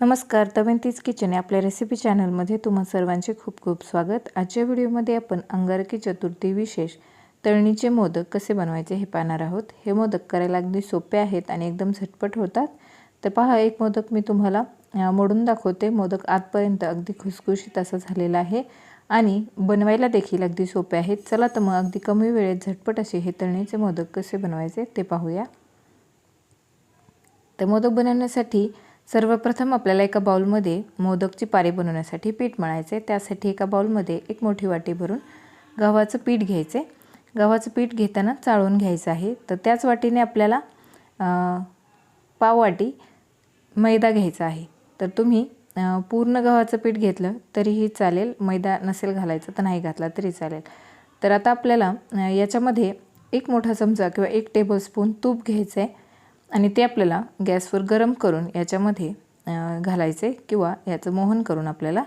नमस्कार तवंतीच किचन या आपल्या रेसिपी चॅनलमध्ये तुम्हा सर्वांचे खूप खूप स्वागत. आजच्या व्हिडिओमध्ये आपण अंगारकी चतुर्थी विशेष तळणीचे मोदक कसे बनवायचे हे पाहणार आहोत. हे मोदक करायला अगदी सोपे आहेत आणि एकदम झटपट होतात. तर पहा एक मोदक मी तुम्हाला मोडून दाखवते. मोदक आतपर्यंत अगदी खुसखुशीत असा झालेला आहे आणि बनवायला देखील अगदी सोपे आहेत. चला तर मग अगदी कमी वेळेत झटपट असे हे तळणीचे मोदक कसे बनवायचे ते पाहूया. तर मोदक बनवण्यासाठी सर्वप्रथम आपल्याला एका बाउलमध्ये मोदकची पारी बनवण्यासाठी पीठ मळायचे. त्यासाठी एका बाउलमध्ये एक मोठी वाटी भरून गव्हाचं पीठ घ्यायचे. गव्हाचं पीठ घेताना चाळून घ्यायचं आहे. तर त्याच वाटीने आपल्याला पाव वाटी मैदा घ्यायचा आहे. तर तुम्ही पूर्ण गव्हाचं पीठ घेतलं तरीही चालेल. मैदा नसेल घालायचं तर नाही घातला तरी चालेल. तर आता आपल्याला याच्यामध्ये एक मोठा चमचा किंवा एक टेबलस्पून तूप घ्यायचं आहे आणि ते आपल्याला गॅसवर गरम करून याच्यामध्ये घालायचे किंवा याचं मोहन करून आपल्याला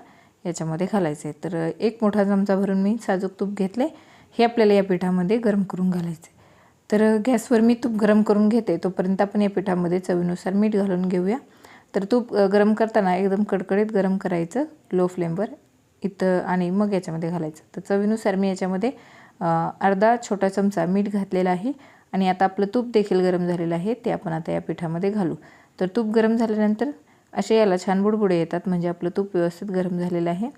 याच्यामध्ये घालायचे. तर एक मोठा चमचा भरून मी साजूक तूप घेतले. हे आपल्याला या पिठामध्ये गरम करून घालायचे. तर गॅसवर मी तूप गरम करून घेते. तोपर्यंत आपण या पिठामध्ये चवीनुसार मीठ घालून घेऊया. तर तूप गरम करताना एकदम कडकडीत गरम करायचं लो फ्लेमवर. इथं आणि मग याच्यामध्ये घालायचं. तर चवीनुसार मी याच्यामध्ये अर्धा छोटा चमचा मीठ घातलेला आहे. आणि आता आपलं तूप देखील गरम झालेलं आहे ते आपण आता या पिठामध्ये घालू. तर तूप गरम झाल्यानंतर असे याला छान बुडबुडे येतात म्हणजे आपलं तूप व्यवस्थित गरम झालेलं आहे.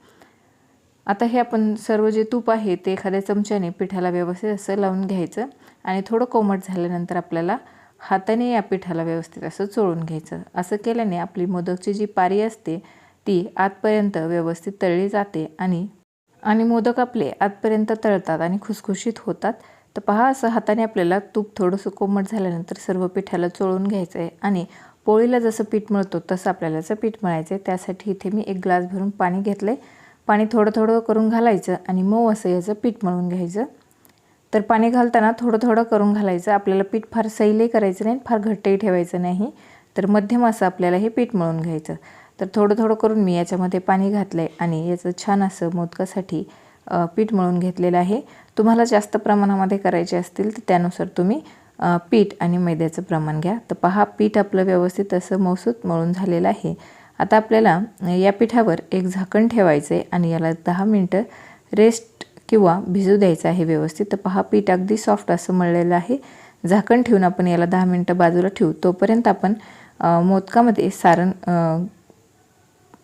आता हे आपण सर्व जे तूप आहे ते एखाद्या चमच्याने पिठाला व्यवस्थित असं लावून घ्यायचं आणि थोडं कोमट झाल्यानंतर आपल्याला हाताने या पिठाला व्यवस्थित असं चोळून घ्यायचं. असं केल्याने आपली मोदकची जी पारी असते ती आतपर्यंत व्यवस्थित तळली जाते आणि आणि मोदक आपले आतपर्यंत तळतात आणि खुसखुशीत होतात. तर पहा असं हाताने आपल्याला तूप थोडंसं कोमट झाल्यानंतर सर्व पिठाला चोळून घ्यायचं आहे आणि पोळीला जसं पीठ मिळतो तसं आपल्याला पीठ मिळायचं आहे त्यासाठी इथे मी एक ग्लास भरून पाणी घेतलं आहे पाणी थोडं थोडं करून घालायचं आणि मऊ असं याचं पीठ मळून घ्यायचं. तर पाणी घालताना थोडं थोडं करून घालायचं. आपल्याला पीठ फार सैलही करायचं नाही फार घट्टही ठेवायचं नाही. तर मध्यम असं आपल्याला हे पीठ मळून घ्यायचं. तर थोडं थोडं करून मी याच्यामध्ये पाणी घातलं आहे आणि याचं छान असं मोदकासाठी पीठ मळून घेतलेलं आहे. तुम्हाला जास्त प्रमाणामध्ये करायचे असतील तर त्यानुसार तुम्ही पीठ आणि मैद्याचं प्रमाण घ्या. तर पहा पीठ आपलं व्यवस्थित असं मौसूत मळून झालेलं आहे. आता आपल्याला या पिठावर एक झाकण ठेवायचं आहे आणि याला दहा मिनटं रेस्ट किंवा भिजू द्यायचं आहे व्यवस्थित. तर पहा पीठ अगदी सॉफ्ट असं मळलेलं आहे. झाकण ठेवून आपण याला दहा मिनटं बाजूला ठेवू. तोपर्यंत आपण मोदकामध्ये सारण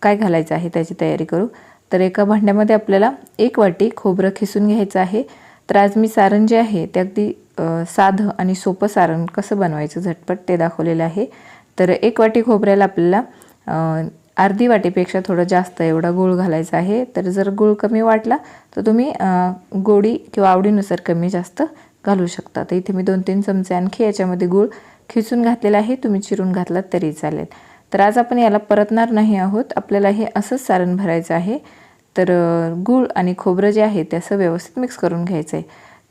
काय घालायचं आहे त्याची तयारी करू. तर एका भांड्यामध्ये आपल्याला एक वाटी खोबरं खिसून घ्यायचं आहे. तर आज मी सारण जे आहे ते अगदी साधं आणि सोपं सारण कसं बनवायचं झटपट ते दाखवलेलं आहे. तर एक वाटी खोबऱ्याला आपल्याला अर्धी वाटीपेक्षा थोडं जास्त एवढा गूळ घालायचा आहे. तर जर गूळ कमी वाटला तर तुम्ही गोडी किंवा आवडीनुसार कमी जास्त घालू शकता. तर इथे मी दोन तीन चमचे आणखी याच्यामध्ये गूळ खिसून घातलेला आहे. तुम्ही चिरून घातलात तरी चालेल. तर आज आपण याला परतणार नाही आहोत. आपल्याला हे असंच सारण भरायचं आहे. तर गूळ आणि खोबरं जे आहे ते असं व्यवस्थित मिक्स करून घ्यायचं आहे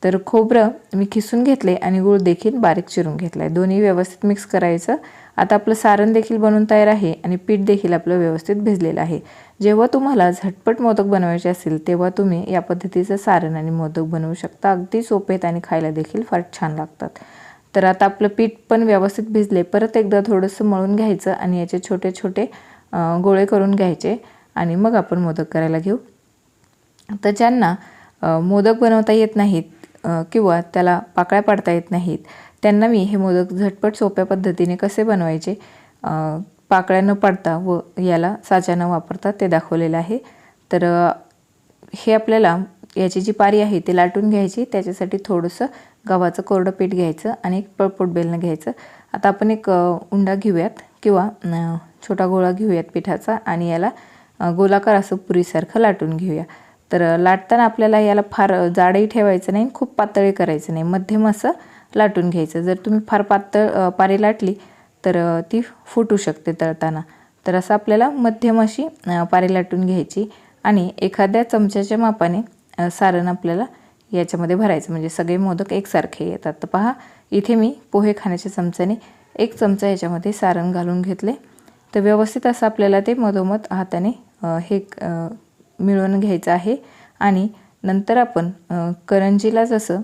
तर खोबरं मी खिसून घेतले आणि गूळ देखील बारीक चिरून घेतला आहे दोन्ही व्यवस्थित मिक्स करायचं. आता आपलं सारण देखील बनवून तयार आहे आणि पीठ देखील आपलं व्यवस्थित भिजलेलं आहे. जेव्हा तुम्हाला झटपट मोदक बनवायचे असेल तेव्हा तुम्ही या पद्धतीचं सारण आणि मोदक बनवू शकता. अगदी सोपे आहेत आणि खायला देखील फार छान लागतात. तर आता आपलं पीठ पण व्यवस्थित भिजले. परत एकदा थोडंसं मळून घ्यायचं आणि याचे छोटे छोटे गोळे करून घ्यायचे आणि मग आपण मोदक करायला घेऊ. तर ज्यांना मोदक बनवता येत नाहीत किंवा त्याला पाकळ्या पाडता येत नाहीत त्यांना मी हे मोदक झटपट सोप्या पद्धतीने कसे बनवायचे पाकळ्या न पाडता व याला साच्यानं वापरता ते दाखवलेलं आहे. तर हे आपल्याला याची जी पारी आहे ती लाटून घ्यायची. त्याच्यासाठी थोडंसं गव्हाचं कोरडं पीठ घ्यायचं आणि एक पळपोट बेलणं घ्यायचं. आता आपण एक उंडा घेऊयात किंवा छोटा गोळा घेऊयात पिठाचा आणि याला गोलाकार असं पुरीसारखं लाटून घेऊया. तर लाटताना आपल्याला याला फार जाडही ठेवायचं नाही खूप पातळी करायचं नाही. मध्यम असं लाटून घ्यायचं. जर तुम्ही फार पातळ पारी लाटली तर ती फुटू शकते तळताना. तर असं आपल्याला मध्यम अशी पारी लाटून घ्यायची आणि एखाद्या चमच्याच्या मापाने सारण आपल्याला याच्यामध्ये भरायचं. म्हणजे सगळे मोदक एकसारखे येतात. तर पहा इथे मी पोहे खाण्याच्या चमच्याने एक चमचा याच्यामध्ये सारण घालून घेतले. तर व्यवस्थित असं आपल्याला ते मधोमध हाताने हे मिळवून घ्यायचं आहे. आणि नंतर आपण करंजीला जसं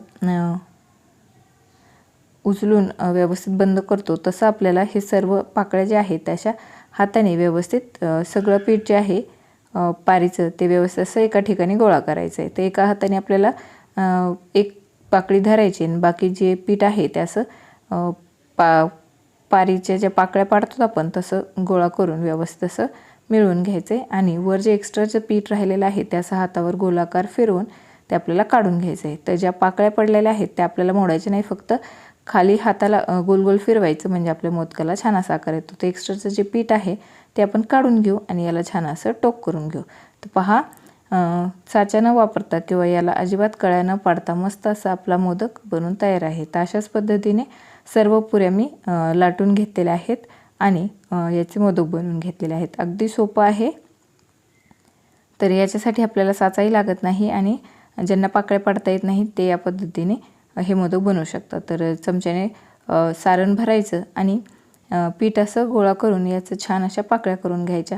उचलून व्यवस्थित बंद करतो तसं आपल्याला हे सर्व पाकळ्या ज्या आहेत तशा हाताने व्यवस्थित सगळं पीठ जे आहे पारीचं ते व्यवस्थित असं एका ठिकाणी गोळा करायचं आहे तर एका हाताने आपल्याला एक पाकळी धरायची आणि बाकी जे पीठ आहे ते असं पा पारीच्या ज्या पाकळ्या पाडतो आपण तसं गोळा करून व्यवस्थित असं मिळवून घ्यायचं आहे आणि वर जे एक्स्ट्राचं पीठ राहिलेलं आहे ते असं हातावर गोलाकार फिरवून ते आपल्याला काढून घ्यायचं आहे तर ज्या पाकळ्या पडलेल्या आहेत त्या आपल्याला मोडायच्या नाही फक्त खाली हाताला गोल गोल फिरवायचं म्हणजे आपल्या मोदकाला छान असा आकार येतो. ते एक्स्ट्राचं जे पीठ आहे ते आपण काढून घेऊ आणि याला छान असं टोक करून घेऊ. तर पहा अ, साचा न वापरता किंवा याला अजिबात कळ्या न पाडता मस्त असा आपला मोदक बनून तयार आहे. तर अशाच पद्धतीने सर्व पुऱ्या मी लाटून घेतलेल्या आहेत आणि याचे मोदक बनवून घेतलेले आहेत. अगदी सोपं आहे. तर याच्यासाठी आपल्याला साचाही लागत नाही आणि ज्यांना पाकळ्या पाडता येत नाही ते या पद्धतीने हे मोदक बनवू शकतात. तर चमच्याने सारण भरायचं आणि पीठ असं गोळा करून याचं छान अशा पाकळ्या करून घ्यायच्या.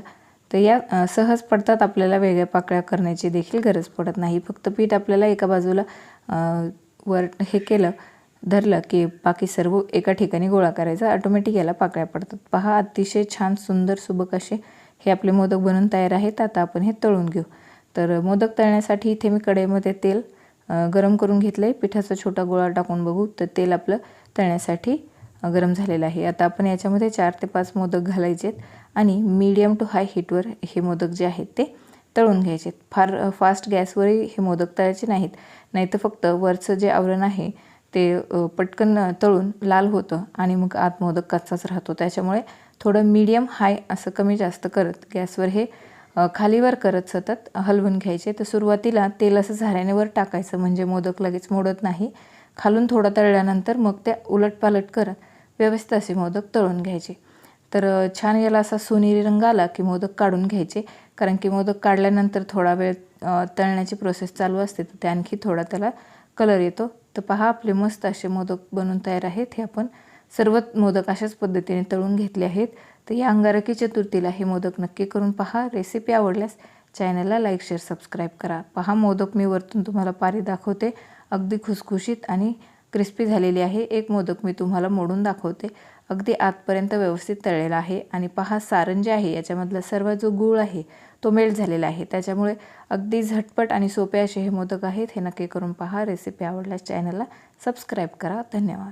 तर या सहज पडतात आपल्याला वेगळ्या पाकळ्या करण्याची देखील गरज पडत नाही. फक्त पीठ आपल्याला एका बाजूला वर हे केलं धरलं की बाकी सर्व एका ठिकाणी गोळा करायचा. ऑटोमॅटिक याला पाकळ्या पडतात. पहा अतिशय छान सुंदर सुबक असे हे आपले मोदक बनून तयार आहेत. आता आपण हे तळून घेऊ. तर मोदक तळण्यासाठी इथे मी कढईमध्ये तेल गरम करून घेतलं आहे पिठाचा छोटा गोळा टाकून बघू. तर तेल आपलं तळण्यासाठी गरम झालेलं आहे. आता आपण याच्यामध्ये चार ते पाच मोदक घालायचे आहेत आणि मीडियम टू हाय हीटवर हे मोदक जे आहेत ते तळून घ्यायचे फार फास्ट गॅसवरही हे मोदक तळायचे नाहीत. नाहीतर फक्त वरचं जे आवरण आहे ते पटकन तळून लाल होतं आणि मग आत मोदक कच्चाच राहतो. त्याच्यामुळे थोडं मीडियम हाय असं कमी जास्त करत गॅसवर हे खालीवर करत सतत हलवून घ्यायचे. तर सुरुवातीला तेल असं झाऱ्याने वर टाकायचं. म्हणजे मोदक लगेच मोडत नाही. खालून थोडं तळल्यानंतर मग त्या उलटपालट करत व्यवस्थित असे मोदक तळून घ्यायचे. तर छान याला असा सोनेरी रंग आला की मोदक काढून घ्यायचे. कारण की मोदक काढल्यानंतर थोडा वेळ तळण्याची प्रोसेस चालू असते. तर ते आणखी थोडा त्याला कलर येतो. तर पहा आपले मस्त असे मोदक बनून तयार आहेत. हे आपण सर्व मोदक अशाच पद्धतीने तळून घेतले आहेत. तर या अंगारकी चतुर्थीला हे मोदक नक्की करून पहा. रेसिपी आवडल्यास चॅनलला लाईक शेअर सबस्क्राईब करा. पहा मोदक मी वरतून तुम्हाला पारी दाखवते. अगदी खुसखुशीत आणि क्रिस्पी झालेली आहे. एक मोदक मी तुम्हाला मोडून दाखवते. अगदी आतपर्यंत व्यवस्थित तळलेला आहे. आणि पहा सारण जे आहे. याच्यामधला सर्व जो गूळ आहे तो मेल्ट झालेला आहे. त्याच्यामुळे अगदी झटपट आणि सोपे असे हे मोदक आहेत. हे नक्की करून पहा. रेसिपी आवडल्यास चॅनलला सबस्क्राईब करा. धन्यवाद.